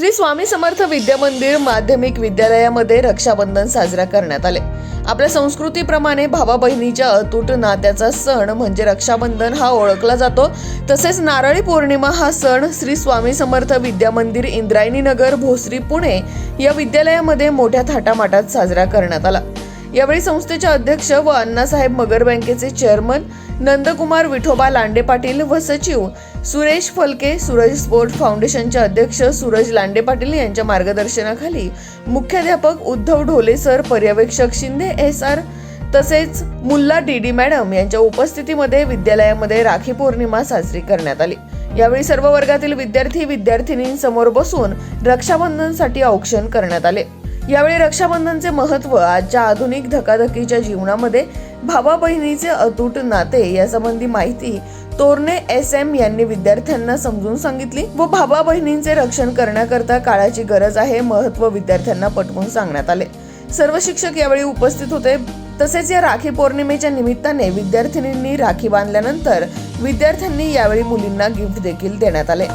श्री स्वामी समर्थ विद्या मंदिर माध्यमिक विद्यालयामध्ये रक्षाबंधन साजरा करण्यात आले. आपल्या संस्कृतीप्रमाणे भावा बहिणीच्या अतूट नात्याचा सण म्हणजे रक्षाबंधन हा ओळखला जातो. तसेच नारळी पौर्णिमा हा सण श्री स्वामी समर्थ विद्या मंदिर इंद्रायणी नगर भोसरी पुणे या विद्यालयामध्ये मोठ्या थाटामाटात साजरा करण्यात आला. यावेळी संस्थेचे अध्यक्ष व अण्णासाहेब मगर बँकेचे चेअरमन नंदकुमार विठोबा लांडे पाटील व सचिव सुरेश फलके सूरज स्पोर्ट फाउंडेशनचे अध्यक्ष सूरज लांडे पाटील यांच्या मार्गदर्शनाखाली मुख्याध्यापक उद्धव ढोले सर पर्यवेक्षक शिंदे एस आर तसेच मुल्ला डी डी मॅडम यांच्या उपस्थितीमध्ये विद्यालयामध्ये राखी पौर्णिमा साजरी करण्यात आली. यावेळी सर्व वर्गातील विद्यार्थी विद्यार्थिनींसमोर बसून रक्षाबंधनसाठी औक्षण करण्यात आले. यावेळी रक्षाबंधनचे महत्त्व आजच्या आधुनिक धकाधकीच्या जीवनामध्ये भावा बहिणीचे अतूट नाते यासंबंधी माहिती तोरणे एस एम यांनी विद्यार्थ्यांना समजून सांगितली व भावा बहिणींचे रक्षण करण्याकरता काळाची गरज आहे महत्त्व विद्यार्थ्यांना पटवून सांगण्यात आले. सर्व शिक्षक यावेळी उपस्थित होते. तसेच या राखी पौर्णिमेच्या निमित्ताने विद्यार्थिनींनी राखी बांधल्यानंतर विद्यार्थ्यांनी यावेळी मुलींना गिफ्ट देखील देण्यात आले.